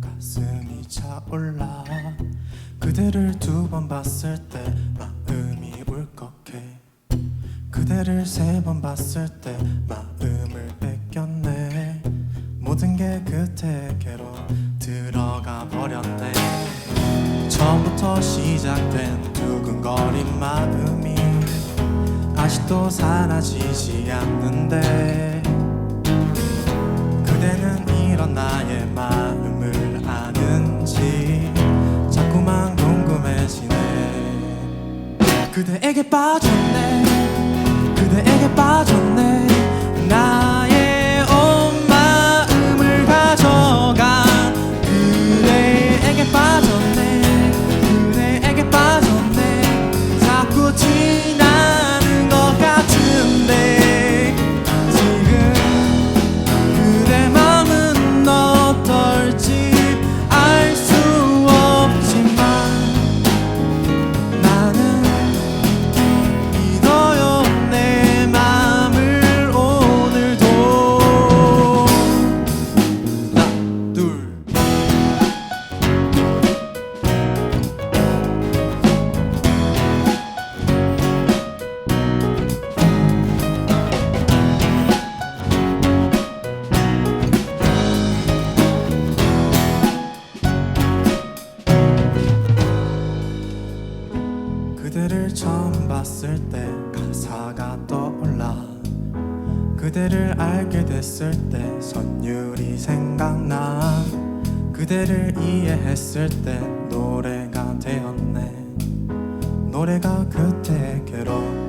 가슴이 차올라 그대를 두 번 봤을 때 마음이 울컥해. 그대를 세 번 봤을 때 마음을 뺏겼네. 모든 게 그때게로 들어가 버렸네. 처음부터 시작된 두근거린 마음이 아직도 사라지지 않는데 나의 마음을 아는지 자꾸만 궁금해지네. 그대에게 빠 그대를 처음 봤을 때 가사가 떠올라. 그대를 알게 됐을 때 선율이 생각나. 그대를 이해했을 때 노래가 되었네. 노래가 그때게로